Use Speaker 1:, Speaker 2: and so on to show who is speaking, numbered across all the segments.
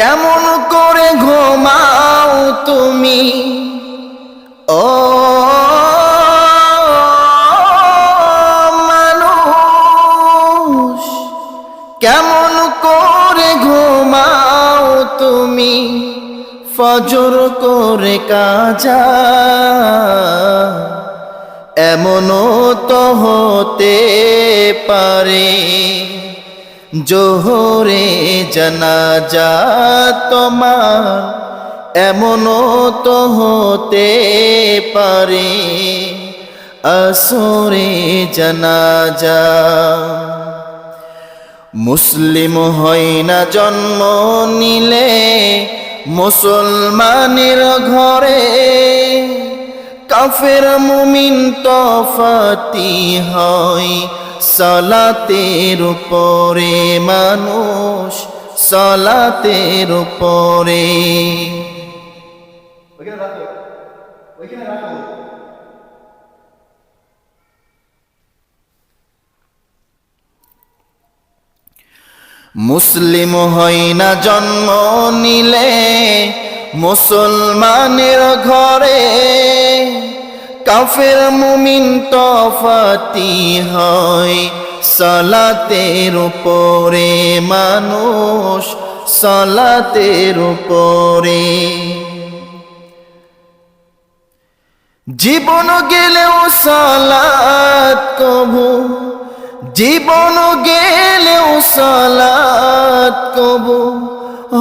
Speaker 1: কেমন করে ঘুমাও তুমি? ও মানুষ, কেমন করে ঘুমাও তুমি? ফজর করে কাজা, এমনও তো হতে পারে। জোহরে জানাজা তোমার এমনও তো হতে পারে। আসরে জানাজা। মুসলিম হয় না জন্ম নিলে মুসলমানের ঘরে। কাফের মুমিন তফাতি হয় সলাতের উপরে মানুষ সলাতের উপরে। মুসলিম হয় না জন্ম নিলে মুসলমানের ঘরে। কাফের মুমিন তফাতি হয়। সলাতের উপরে মানুষ সলাতের উপরে। জীবন গেলেও সালাত কবু। জীবন গেলেও সালাত কবু।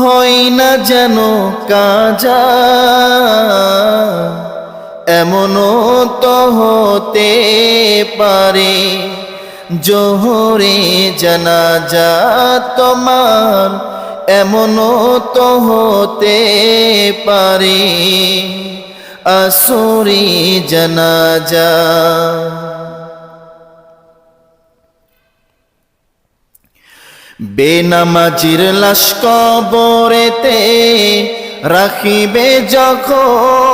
Speaker 1: হয় না যেন কাজা। এমনও তো হতে পারে, জোহরে জানাজা তোমার এমনও তো হতে পারে, আসরি জানাজা। বেনামাজির লাশ কবরেতে রাখিবে যখন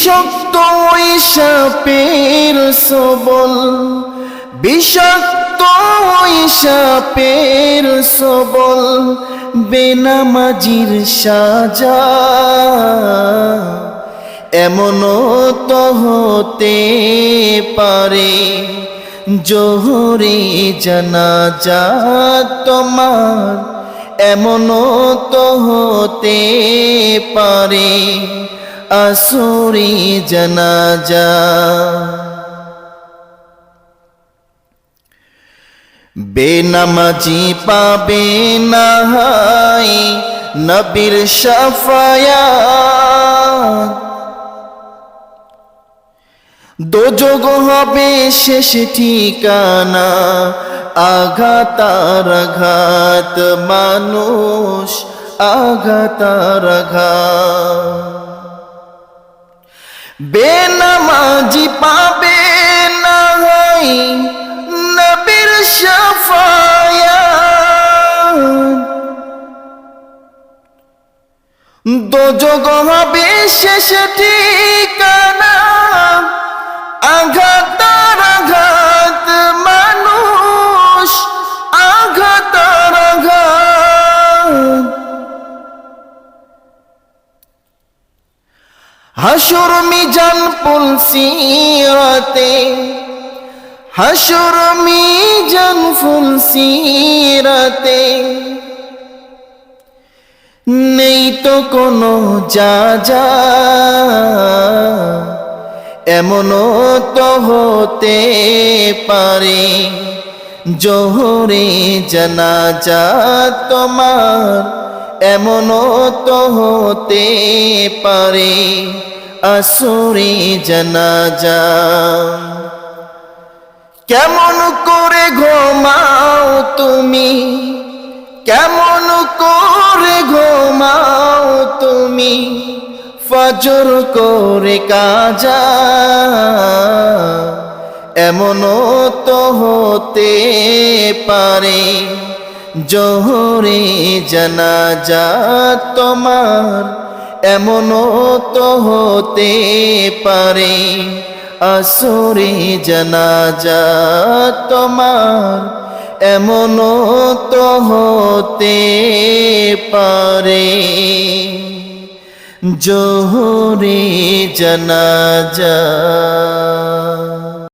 Speaker 1: বিষাক্ত সাপের সবল, বিষাক্ত সাপের সবল, বেনামাজির সাজা। এমনও তো হতে পারে জোহরে জানাজা তোমার এমনও তো হতে পারে আসরি জানাজা। বেনামাজি পাবে না হাই নবীর সাফায়া দোজগ হবে শেষ ঠিকানা, আঘাতার আঘাত, মানুষ আঘাতার আঘাত। বেনামাজি পাবে না নবীর দোজগ হবে শেষ ঠিকানা আঘাতার আঘাত মানুষ। হাসুর মিজান পুলসিরাতে হাসুর মিজান ফুলসিরাতে। নেই তো কোনো যা যা এমনও তো হতে পারে। জোহরে জানা যা তোমার এমনও তো হতে পারে আসরে জানাজা। কেমন করে ঘুমাও তুমি? কেমন করে ঘুমাও তুমি? ফজর করে কাজা। এমনও তো হতে পারে জোহরে জানাজা তোমার এমনও তো হতে পারে। আসরে জানাজা তোমার এমনও তো হতে পারে। জোহরে জানাজা